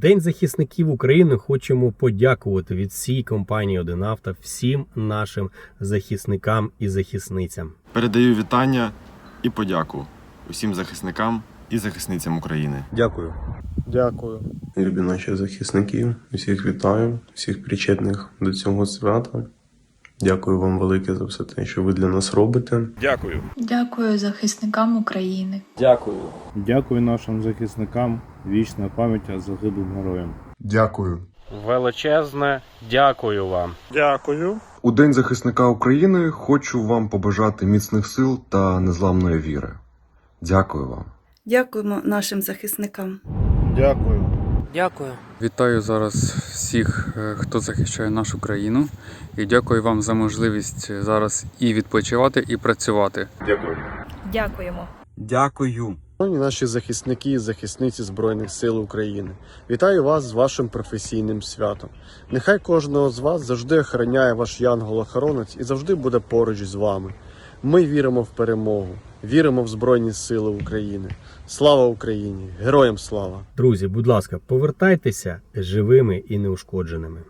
День захисників України хочемо подякувати від всієї компанії Одинавто всім нашим захисникам і захисницям. Передаю вітання і подяку усім захисникам і захисницям України. Дякую. Дякую. Любі наші захисники, Усіх вітаю, всіх причетних до цього свята. Дякую вам велике за все те, що ви для нас робите. Дякую. Дякую захисникам України. Дякую. Дякую нашим захисникам. Вічна пам'ять загиблим героям. Дякую. Величезне дякую вам. Дякую. У День захисника України хочу вам побажати міцних сил та незламної віри. Дякую вам. Дякуємо нашим захисникам. Дякую. Дякую. Вітаю зараз всіх, е, хто захищає нашу країну, і дякую вам за можливість зараз і відпочивати, і працювати. Дякую. Дякуємо. Дякую. Шановні наші захисники і захисниці Збройних сил України. Вітаю вас з вашим професійним святом. Нехай кожного з вас завжди охороняє ваш янгол-охоронець і завжди буде поруч з вами. Ми віримо в перемогу, віримо в Збройні Сили України. Слава Україні! Героям слава! Друзі, будь ласка, повертайтеся живими і неушкодженими.